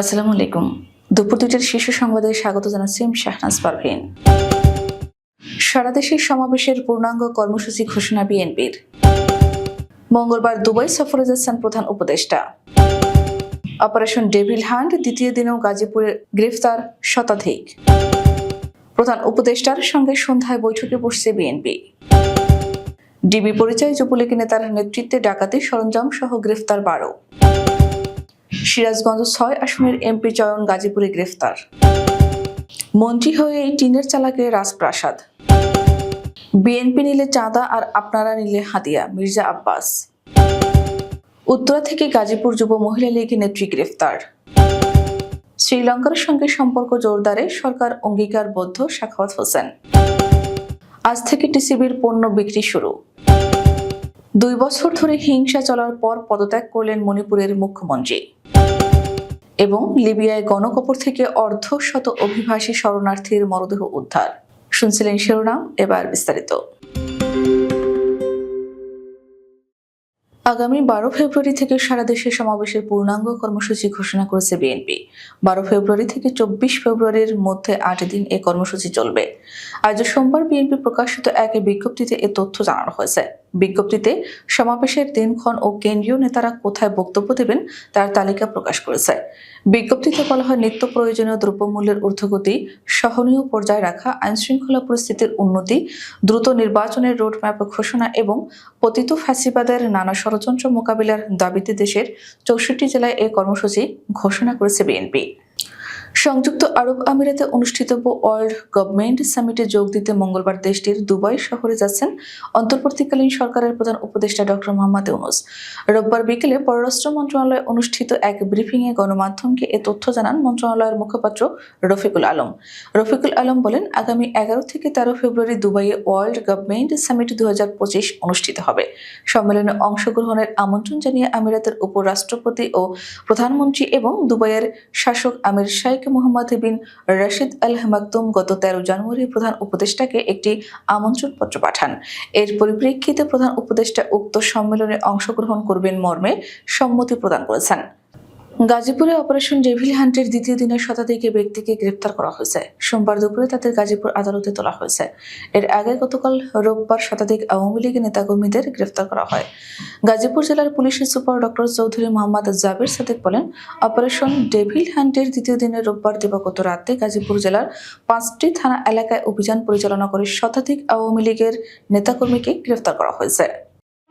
আসসালামু আলাইকুম। দুপুর দুইটার শীর্ষ সংবাদে স্বাগত জানাচ্ছি শাহনাজ পারভিন। সারা দেশের সমাবেশের পূর্ণাঙ্গ কর্মসূচি ঘোষণা বিএনপির। মঙ্গলবার দুবাই সফরে যাচ্ছেন প্রধান উপদেষ্টা। অপারেশন ডেভিল হান্ট দ্বিতীয় দিনেও গাজীপুরে গ্রেফতার শতাধিক। প্রধান উপদেষ্টার সঙ্গে সন্ধ্যায় বৈঠকে বসছে বিএনপি। ডিবি পরিচয়, যুবলীগ নেতার নেতৃত্বে ডাকাতি সরঞ্জাম সহ গ্রেফতার বারো। সিরাজগঞ্জ ছয় আসনের এমপি চয়ন গাজীপুরে গ্রেফতার। মন্ত্রী হয়ে টিনের চালাকে রাজপ্রাসাদ। বিএনপি নিলে চাঁদা আর আপনারা নিলে হাতিয়া, মির্জা আব্বাস। উত্তরা থেকে গাজীপুর যুব মহিলা লীগ নেত্রী গ্রেফতার। শ্রীলঙ্কার সঙ্গে সম্পর্ক জোরদারে সরকার অঙ্গীকারবদ্ধ শাখাওয়াত হোসেন। আজ থেকে টিসিবির পণ্য বিক্রি শুরু। দুই বছর ধরে হিংসা চলার পর পদত্যাগ করলেন মণিপুরের মুখ্যমন্ত্রী। এবং লিবিয়ায় গণকবর থেকে অর্ধ শত অভিবাসী শরণার্থীর মরদেহ উদ্ধার। শুনছিলেন শিরোনাম, এবার বিস্তারিত। আগামী বারো ফেব্রুয়ারি থেকে সারা দেশে সমাবেশের পূর্ণাঙ্গ কর্মসূচি ঘোষণা করেছে বিএনপি। বারো ফেব্রুয়ারি থেকে চব্বিশ ফেব্রুয়ারির মধ্যে আট দিন এ কর্মসূচি চলবে। আজ সোমবার বিএনপি প্রকাশিত এক বিজ্ঞপ্তিতে এ তথ্য জানানো হয়েছে। বিজ্ঞপ্তিতে সমাবেশের দিনক্ষণ ও কেন্দ্রীয় নেতারা কোথায় বক্তব্য দেবেন তার তালিকা প্রকাশ করেছে। বিজ্ঞপ্তিতে বলা হয়, নিত্য প্রয়োজনীয় দ্রব্যমূল্যের ঊর্ধ্বগতি, সহনীয় পর্যায়ে রাখা, আইনশৃঙ্খলা পরিস্থিতির উন্নতি, দ্রুত নির্বাচনের রোডম্যাপ ঘোষণা এবং পতিত ফ্যাসিবাদের নানা ষড়যন্ত্র মোকাবিলার দাবিতে দেশের চৌষট্টি জেলায় এ কর্মসূচি ঘোষণা করেছে বিএনপি। সংযুক্ত আরব আমিরাতে অনুষ্ঠিতব্য ওয়ার্ল্ড গভর্নমেন্ট সামিটে যোগ দিতে মঙ্গলবার দেশটির দুবাই শহরে যাচ্ছেন অন্তর্বর্তীকালীন সরকারের প্রধান উপদেষ্টা ডক্টর মোহাম্মদ ইউনুস। রোববার বিকেলে পররাষ্ট্র মন্ত্রণালয়ে অনুষ্ঠিত এক ব্রিফিংয়ে গণমাধ্যমকে এ তথ্য জানান মন্ত্রণালয়ের মুখপাত্র রফিকুল আলম। রফিকুল আলম বলেন, আগামী এগারো থেকে তেরো ফেব্রুয়ারি দুবাইয়ে ওয়ার্ল্ড গভর্নমেন্ট সামিট দু হাজার পঁচিশ অনুষ্ঠিত হবে। সম্মেলনে অংশগ্রহণের আমন্ত্রণ জানিয়ে আমিরাতের উপরাষ্ট্রপতি ও প্রধানমন্ত্রী এবং দুবাইয়ের শাসক আমির শাইখ মোহাম্মদ বিন রশিদ আল মাকতুম গত তেরো জানুয়ারি প্রধান উপদেষ্টাকে একটি আমন্ত্রণপত্র পাঠান। এর পরিপ্রেক্ষিতে প্রধান উপদেষ্টা উক্ত সম্মেলনে অংশগ্রহণ করবেন মর্মে সম্মতি প্রদান করেছেন। গাজীপুরে অপারেশন ডেভিল হান্টের দ্বিতীয় দিনের শতাধিক ব্যক্তিকে গ্রেপ্তার করা হয়েছে। সোমবার দুপুরে তাদের গাজীপুর আদালতে তোলা হয়েছে। এর আগে গতকাল রোববার শতাধিক আওয়ামী লীগ নেতাকর্মীদের গ্রেফতার করা হয়। গাজীপুর জেলার পুলিশের সুপার ডক্টর চৌধুরী মোহাম্মদ জাবির সাদেক বলেন, অপারেশন ডেভিল হান্টের দ্বিতীয় দিনের রোববার দিবাগত রাতে গাজীপুর জেলার পাঁচটি থানা এলাকায় অভিযান পরিচালনা করে শতাধিক আওয়ামী লীগের নেতাকর্মীকে গ্রেফতার করা হয়েছে।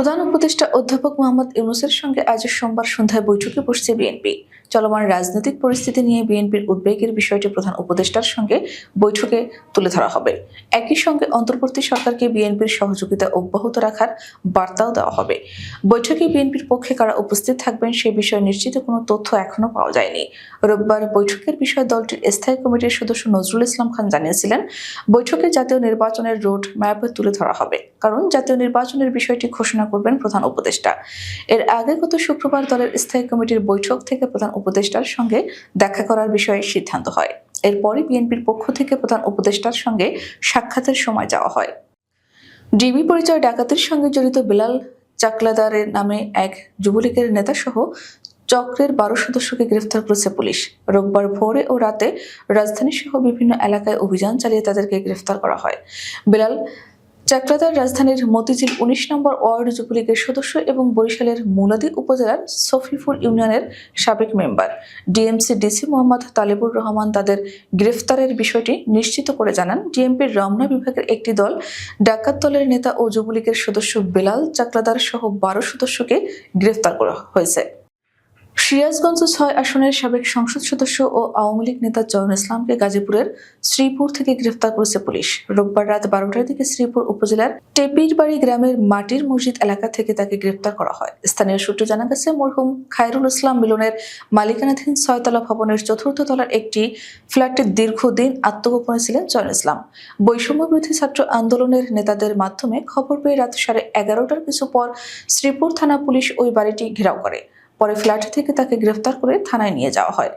প্রধান উপদেষ্টা অধ্যাপক মোহাম্মদ ইউনুসের সঙ্গে আজ সোমবার সন্ধ্যায় বৈঠকে বসছে বিএনপি। চলমান রাজনৈতিক পরিস্থিতি নিয়ে বিএনপির উদ্বেগের বিষয়টি প্রধান উপদেষ্টার সঙ্গে বৈঠকে তুলে ধরা হবে। একই সঙ্গে অন্তর্বর্তী সরকারকে বিএনপির সহযোগিতা অব্যাহত রাখার বার্তাও দেওয়া হবে। বৈঠকে বিএনপির পক্ষে কারা উপস্থিত থাকবেন সে বিষয়ে নিশ্চিত কোনো তথ্য এখনও পাওয়া যায়নি। রোববার বৈঠকের বিষয়ে দলটির স্থায়ী কমিটির সদস্য নজরুল ইসলাম খান জানিয়েছিলেন, বৈঠকে জাতীয় নির্বাচনের রোড ম্যাপ তুলে ধরা হবে, কারণ জাতীয় নির্বাচনের বিষয়টি ঘোষণা করবেন প্রধান উপদেষ্টা। এর আগে গত শুক্রবার দলের স্থায়ী কমিটির বৈঠক থেকে প্রধান উপদেষ্টার সঙ্গে দেখা করার বিষয়ে সিদ্ধান্ত হয়। এরপরই বিএনপির পক্ষ থেকে প্রধান উপদেষ্টার সঙ্গে সাক্ষাতের সময় যাওয়া হয়। ডিবি পরিচয় ডাকাতির সঙ্গে জড়িত বিলাল চাকলাদারের নামে এক যুবলীগের নেতা সহ চক্রের বারো সদস্যকে গ্রেফতার করেছে পুলিশ। রোববার ভোরে ও রাতে রাজধানী সহ বিভিন্ন এলাকায় অভিযান চালিয়ে তাদেরকে গ্রেফতার করা হয়। বিলাল চাকলাদার রাজধানীর মতিঝিল উনিশ নম্বর ওয়ার্ড যুবলীগের সদস্য এবং বরিশালের মুলাদি উপজেলার সফিফুল ইউনিয়নের সাবেক member. DMC DC Mohammad Talebur Rahman তাদের গ্রেফতারের বিষয়টি নিশ্চিত করে জানান। ডিএমপির রমনা বিভাগের একটি দল ডাকাত দলের নেতা ও যুবলীগের সদস্য বেলাল চাকলাদার সহ বারো সদস্যকে গ্রেফতার করা হয়েছে। সিরাজগঞ্জ ছয় আসনের সাবেক সংসদ সদস্য ও আওয়ামী লীগ নেতা জয়ন ইসলামকে গাজীপুরের শ্রীপুর থেকে গ্রেফতার করেছে পুলিশ। রোববার রাত বারোটার দিকে শ্রীপুর উপজেলার টেপিরবাড়ি গ্রামের মাটির মসজিদ এলাকা থেকে তাকে গ্রেফতার করা হয়। স্থানীয় সূত্রে জানা গেছে, মরহুম খায়রুল ইসলাম মিলনের মালিকানাধীন ছয়তলা ভবনের চতুর্থ তলার একটি ফ্ল্যাটে দীর্ঘদিন আত্মগোপনে ছিলেন জয়ন ইসলাম। বৈষম্য বিরোধী ছাত্র আন্দোলনের নেতাদের মাধ্যমে খবর পেয়ে রাত সাড়ে এগারোটার কিছু পর শ্রীপুর থানা পুলিশ ওই বাড়িটি ঘেরাও করে। পরে ফ্ল্যাট থেকে তাকে গ্রেফতার করে থানায় নিয়ে যাওয়া হয়।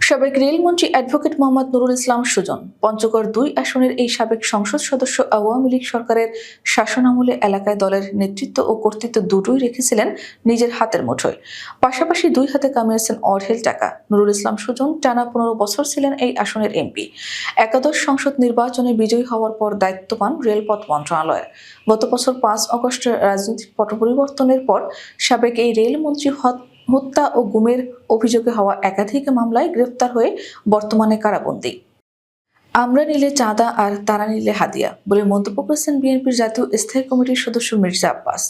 সাবেক রেলমন্ত্রী অ্যাডভোকেট মোহাম্মদ নুরুল ইসলাম সুজন, পঞ্চগড় দুই আসনের এই সাবেক সংসদ সদস্য আওয়ামী লীগ সরকারের শাসনামলে এলাকায় দলের নেতৃত্ব ও কর্তৃত্ব দুটোই রেখেছিলেন নিজের হাতের মুঠোয়। পাশাপাশি দুই হাতে কামিয়েছেন অঢেল টাকা। নুরুল ইসলাম সুজন টানা পনেরো বছর ছিলেন এই আসনের এমপি। একাদশ সংসদ নির্বাচনে বিজয়ী হওয়ার পর দায়িত্ব পান রেলপথ মন্ত্রণালয়ের। গত বছর পাঁচ অগস্টের রাজনৈতিক পট পরিবর্তনের পর সাবেক এই রেলমন্ত্রী হত- হত্যা ও গুমের অভিযোগে হওয়া একাধিক মামলায় গ্রেফতার হয়ে বর্তমানে কারাবন্দী। আমরা নিলে চাঁদা আর তারা নিলে হাদিয়া বলে মন্তব্য করেছেন বিএনপির জাতীয় স্থায়ী কমিটির সদস্য মির্জা আব্বাস।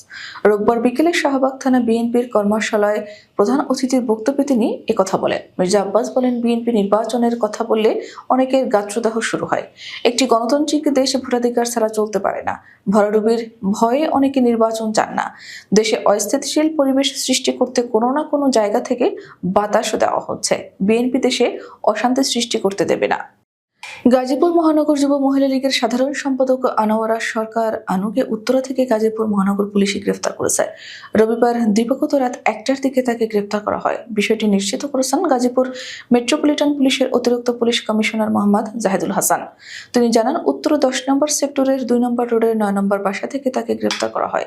রোববার বিকেলে শাহবাগ থানা বিএনপির কর্মশালায় প্রধান অতিথির বক্তব্যে তিনি একথা বলেন। মির্জা আব্বাস বলেন, বিএনপি নির্বাচনের কথা বললে অনেকের গাত্রদাহ শুরু হয়। একটি গণতান্ত্রিক দেশে ভোটাধিকার ছাড়া চলতে পারে না। ভরাডুবির ভয়ে অনেকে নির্বাচন চান না। দেশে অস্থিতিশীল পরিবেশ সৃষ্টি করতে কোনো না কোনো জায়গা থেকে বাতাসও দেওয়া হচ্ছে। বিএনপি দেশে অশান্তি সৃষ্টি করতে দেবে না। গাজীপুর মহানগর যুব মহিলা লীগের সাধারণ সম্পাদক আনোয়ারা সরকার আনুকে উত্তরা থেকে গাজীপুর মহানগর পুলিশে গ্রেফতার করেছে। রবিবার দিবাগত রাত একটার দিকে তাকে গ্রেফতার করা হয়। বিষয়টি নিশ্চিত করেছেন গাজীপুর মেট্রোপলিটন পুলিশের অতিরিক্ত পুলিশ কমিশনার মোহাম্মদ জাহিদুল হাসান। তিনি জানান, উত্তর দশ নম্বর সেক্টরের দুই নম্বর রোডের নয় নম্বর বাসা থেকে তাকে গ্রেফতার করা হয়।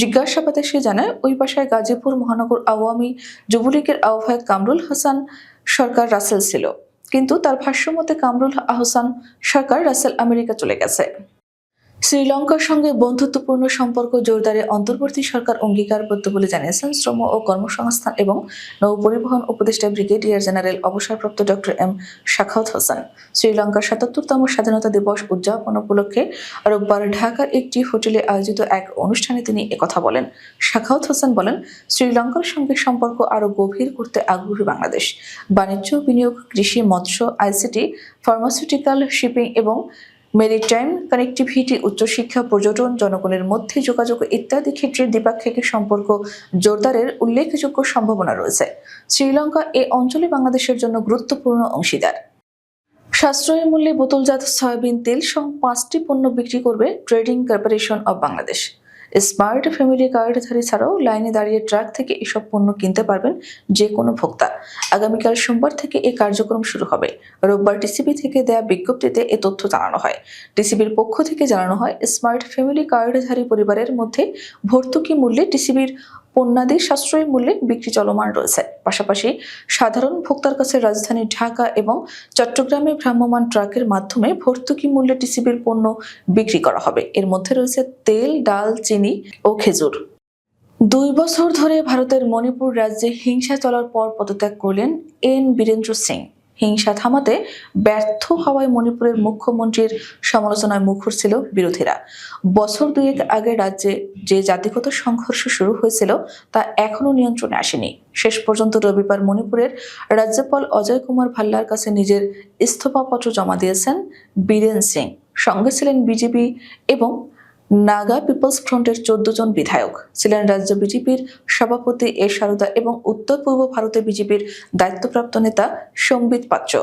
জিজ্ঞাসাবাদে সে জানায়, ওই বাসায় গাজীপুর মহানগর আওয়ামী যুবলীগের আহ্বায়ক কামরুল হাসান সরকার রাসেল ছিল। কিন্তু তার ভাষ্যমতে কামরুল আহসান সরকার রাসেল আমেরিকা চলে গেছে। শ্রীলঙ্কার সঙ্গে বন্ধুত্বপূর্ণ সম্পর্ক জোরদারে অন্তর্বর্তী সরকার অঙ্গীকারবদ্ধ বলে জানিয়েছেন শ্রম ও কর্মসংস্থান এবং নৌ পরিবহন উপদেষ্টা ব্রিগেডিয়ার জেনারেল অবসরপ্রাপ্ত ডক্টর এম শাখাওয়াত হোসেন। শ্রীলঙ্কার সাতাত্তরতম স্বাধীনতা দিবস উদযাপন উপলক্ষে রোববার ঢাকার একটি হোটেলে আয়োজিত এক অনুষ্ঠানে তিনি একথা বলেন। শাখাওয়াত হোসেন বলেন, শ্রীলঙ্কার সঙ্গে সম্পর্ক আরও গভীর করতে আগ্রহী বাংলাদেশ। বাণিজ্য, বিনিয়োগ, কৃষি, মৎস্য, আইসিটি, ফার্মাসিউটিক্যাল, শিপিং এবং মেরিটাইম, কানেক্টিভিটি, উচ্চশিক্ষা, পর্যটন, জনগণের মধ্যে যোগাযোগ ইত্যাদি ক্ষেত্রে দ্বিপাক্ষিক সম্পর্ক জোরদারের উল্লেখযোগ্য সম্ভাবনা রয়েছে। শ্রীলঙ্কা এ অঞ্চলে বাংলাদেশের জন্য গুরুত্বপূর্ণ অংশীদার। সাশ্রয়ী মূল্যে বোতলজাত সয়াবিন তেল সহ পাঁচটি পণ্য বিক্রি করবে trading corporation of Bangladesh. Smart family কার্ডধারী ছাড়াও লাইনে দাঁড়িয়ে ট্রাক থেকে এসব পণ্য কিনতে পারবেন যে কোনো ভোক্তা। আগামীকাল সোমবার থেকে এ কার্যক্রম শুরু হবে। রোববার টিসিবি থেকে দেয়া বিজ্ঞপ্তিতে এ তথ্য জানানো হয়। টিসিবির পক্ষ থেকে জানানো হয়, স্মার্ট ফ্যামিলি কার্ডধারী পরিবারের মধ্যে ভর্তুকি মূল্যে টিসিবির পণ্যাদি সাশ্রয়ী মূল্যে বিক্রি চলমান রয়েছে। পাশাপাশি সাধারণ ভোক্তার কাছে রাজধানী ঢাকা এবং চট্টগ্রামে ভ্রাম্যমাণ ট্রাকের মাধ্যমে ভর্তুকি মূল্যে টিসিবির পণ্য বিক্রি করা হবে। এর মধ্যে রয়েছে তেল, ডাল, চিনি ও খেজুর। দুই বছর ধরে ভারতের মণিপুর রাজ্যে হিংসা চলার পর পদত্যাগ করলেন এন বীরেন্দ্র সিং। হিংসা থামাতে ব্যর্থ হওয়ায় মণিপুরের মুখ্যমন্ত্রীর সমালোচনায় মুখর ছিল বিরোধীরা। বছর দুয়েক আগে রাজ্যে যে জাতিগত সংঘর্ষ শুরু হয়েছিল তা এখনও নিয়ন্ত্রণে আসেনি। শেষ পর্যন্ত রবিবার মণিপুরের রাজ্যপাল অজয় কুমার ভাল্লার কাছে নিজের ইস্তফাপত্র জমা দিয়েছেন বীরেন সিং। সঙ্গে ছিলেন বিজেপি এবং নাগা পিপলস ফ্রন্টের চোদ্দ জন বিধায়ক ছিলেন রাজ্য বিজেপির সভাপতি এ সারদা এবং উত্তর পূর্ব ভারতে বিজেপির দায়িত্বপ্রাপ্ত নেতা সম্বিত পাত্র।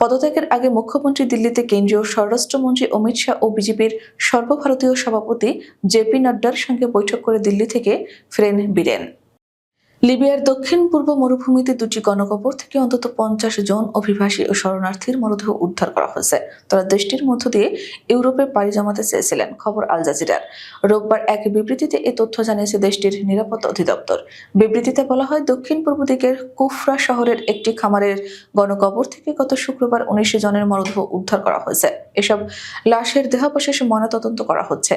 পদত্যাগের আগে মুখ্যমন্ত্রী দিল্লিতে কেন্দ্রীয় স্বরাষ্ট্রমন্ত্রী অমিত শাহ ও বিজেপির সর্বভারতীয় সভাপতি জেপি নাড্ডার সঙ্গে বৈঠক করে দিল্লি থেকে ফ্রেন বীরেন। লিবিয়ার দক্ষিণ পূর্ব মরুভূমিতে দুটি গণকবর থেকে অন্তত পঞ্চাশ জন অভিবাসী ও শরণার্থীর মরদেহ উদ্ধার করা হয়েছে। তারা দেশটির মধ্য দিয়ে ইউরোপে পাড়ি জমাতে চেয়েছিলেন, খবর আল জাজিরার। রোববার এক বিবৃতিতে এ তথ্য জানিয়েছে দেশটির নিরাপত্তা অধিদপ্তর। বিবৃতিতে বলা হয় দক্ষিণ পূর্ব দিকের কুফরা শহরের একটি খামারের গণকবর থেকে গত শুক্রবার উনিশ জনের মরদেহ উদ্ধার করা হয়েছে। এসব লাশের দেহাবশেষ ময়নাতদন্ত করা হচ্ছে।